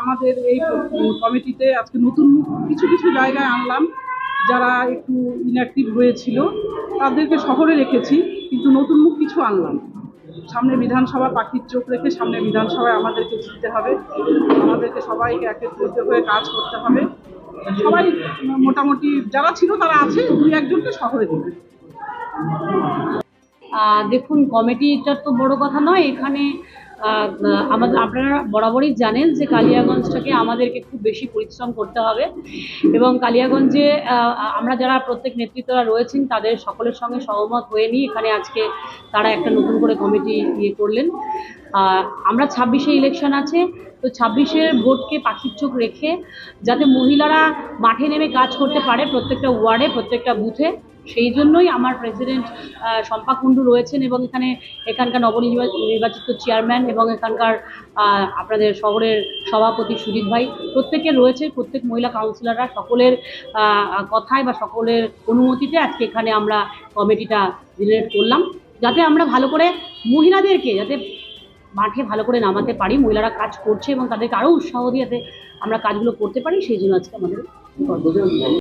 আমাদের এই কমিটিতে আজকে নতুন কিছু কিছু জায়গায় আনলাম। যারা একটু ইনঅ্যাক্টিভ হয়েছিল, তাদেরকে শহরে রেখেছি, কিন্তু নতুন মুখ কিছু আনলাম। সামনে বিধানসভা পাখির চোখ রেখে সামনে বিধানসভায় আমাদেরকে জিততে হবে। আমাদেরকে সবাইকে একত্রিত হয়ে কাজ করতে হবে। সবাই মোটামুটি যারা ছিল তারা আছে, দুই একজনকে শহরে দেবে। দেখুন কমিটিটার তো বড় কথা নয়, এখানে আমাদের, আপনারা বরাবরই জানেন যে কালিয়াগঞ্জটাকে আমাদেরকে খুব বেশি পরিশ্রম করতে হবে এবং কালিয়াগঞ্জে আমরা যারা প্রত্যেক নেতৃত্বরা রয়েছেন, তাদের সকলের সঙ্গে সহমত হয়ে নিয়ে এখানে আজকে তারা একটা নতুন করে কমিটি ইয়ে করলেন। আমরা ছাব্বিশে ইলেকশন আছে, তো ছাব্বিশের ভোটকে পাখির চোখ রেখে যাতে মহিলারা মাঠে নেমে কাজ করতে পারে প্রত্যেকটা ওয়ার্ডে, প্রত্যেকটা বুথে সেই জন্যই আমার প্রেসিডেন্ট শম্পা কুণ্ডু রয়েছেন এবং এখানে এখানকার নবনির্বা- নির্বাচিত চেয়ারম্যান এবং এখানকার আপনাদের শহরের সভাপতি সুজিত ভাই প্রত্যেকে রয়েছে, প্রত্যেক মহিলা কাউন্সিলররা সকলের কথায় বা সকলের অনুমতিতে আজকে এখানে আমরা কমিটিটা জেনারেট করলাম যাতে আমরা ভালো করে মহিলাদেরকে যাতে মাঠে ভালো করে নামাতে পারি, মহিলারা কাজ করছে এবং তাদেরকে আরও উৎসাহ দিয়ে আমরা কাজগুলো করতে পারি, সেই জন্য আজকে আমাদের